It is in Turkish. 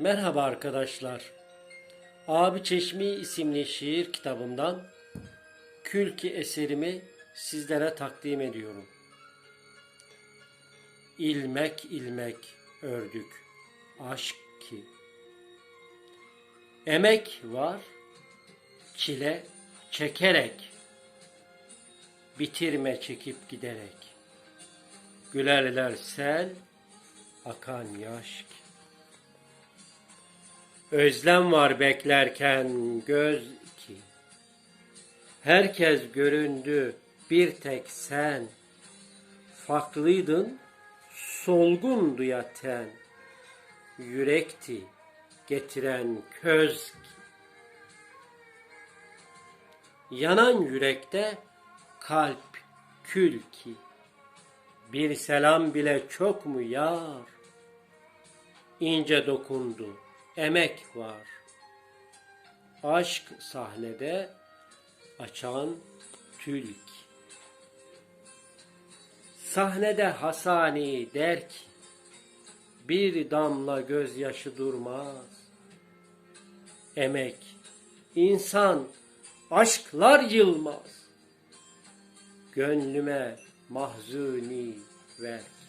Merhaba arkadaşlar. Abi Çeşmi isimli şiir kitabımdan Külki eserimi sizlere takdim ediyorum. İlmek ilmek ördük aşk ki. Emek var, çile çekerek, bitirme çekip giderek. Gülerler sel, akan yaş ki. Özlem var beklerken göz ki. Herkes göründü bir tek sen. Farklıydın solgundu ya. Yürekti getiren köz ki. Yanan yürekte kalp kül ki. Bir selam bile çok mu yar? ince dokundu, emek var. Aşk sahnede açan tülk. Sahnede Hasani der ki, bir damla gözyaşı durmaz. Emek, insan, aşklar yılmaz. Gönlüme mahzuni ver.